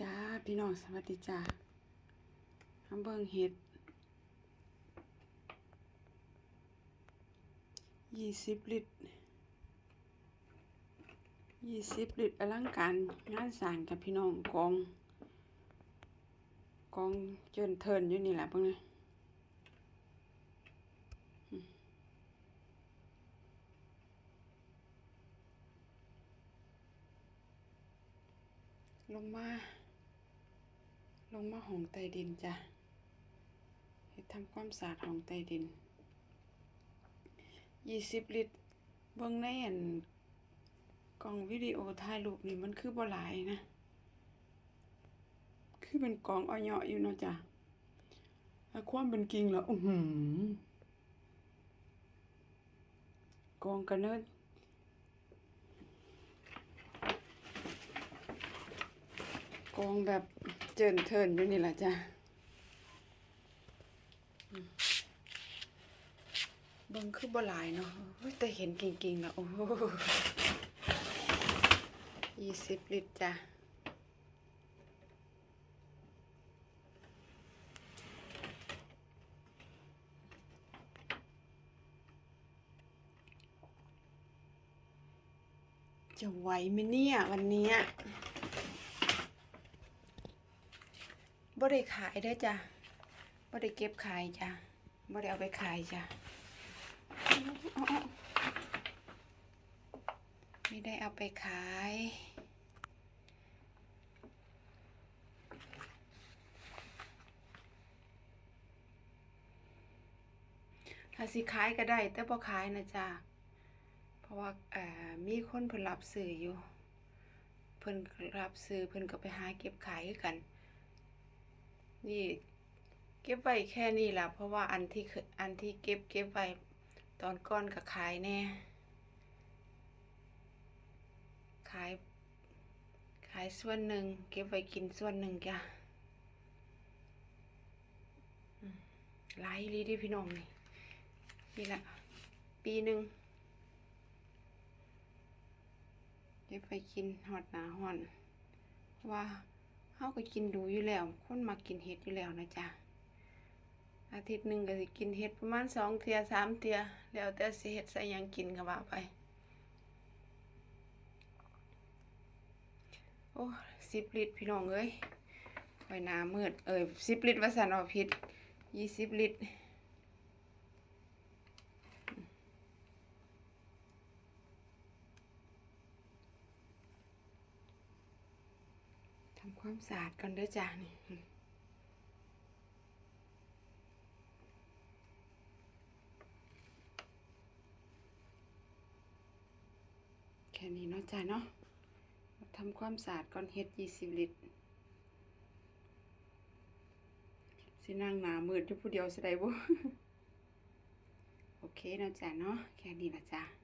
จ้า พี่น้องสวัสดีจ้าทำเบิ่งเห็ดยี่สิบลิตรยี่สิบลิตรอลังการงานสร้างกับพี่น้องกอง กองเจินเทินอยู่นี่แหละเพิ่งนะอืมลงมา ลงมาห้องใต้ดินจ้ะเฮ็ดทำความสะอาดห้องใต้ดินยี่สิบลิตรเบิ่งในอันกล้องวิดีโอถ่ายรูปนี่มันคือบ่หลายนะ คือเป็นกล่องอ้อยๆอยู่เนาะจ้ะแต่ความเป็นจริงแล้วอื้อหือกองกันเนิดกองแบบ จินเทินอยู่นี่แหละจ้ะเบิ่งคือบ่หลายเนาะแต่เห็นจริงๆแล้วโอ้โหยี่สิบลิตรจ้ะจะไหวไหมเนี่ย วันเนี้ย บ่ได้ขายเด้อจ้ะบ่ได้เก็บขายจ้ะบ่ได้เอาไปขายจ้ะไม่ได้เอาไปขายถ้าสิขายก็ได้ แต่บ่ขายนะจ้ะเพราะว่ามีคนเพิ่นรับซื้ออยู่ เพิ่นรับซื้อเพิ่นก็ไปหาเก็บขายคือกัน นี่เก็บไว้แค่นี้ละเพราะว่าอันที่อันที่เก็บเก็บไว้ตอนก่อนก็ขายแน่ขายขายส่วนหนึ่งเก็บไว้กินส่วนหนึ่งจ้ะหลายอีหลีดิพี่น้องนี่นี่ละปีหนึ่งเดี๋ยวไปกินหอดหนาหอนเพราะว่า เฮาก็กินดูอยู่แล้ว คนมากินเห็ดอยู่แล้วนะจ๊ะ อาทิตย์หนึ่งก็สิกินเห็ดประมาณสองเทียสามเทียแล้วแต่สิเห็ดใส่ยังกินก็ว่าไป โอ้สิบลิตรพี่น้องเอ้ยไว้น้ำมืด เอ้ยสิบลิตรว่าสันเอาผิดยี่สิบลิตร ความสะอาดก่อนเด้อจ้านี่แค่นี้เนาะจ้าเนาะทำความสะอาดก่อนเฮ็ดยี่สิบลิตรสินั่งหนามืดอยู่ผู้เดียวสิได้บ่โอเคเนาะจ้าเนาะแค่นี้ละจ้า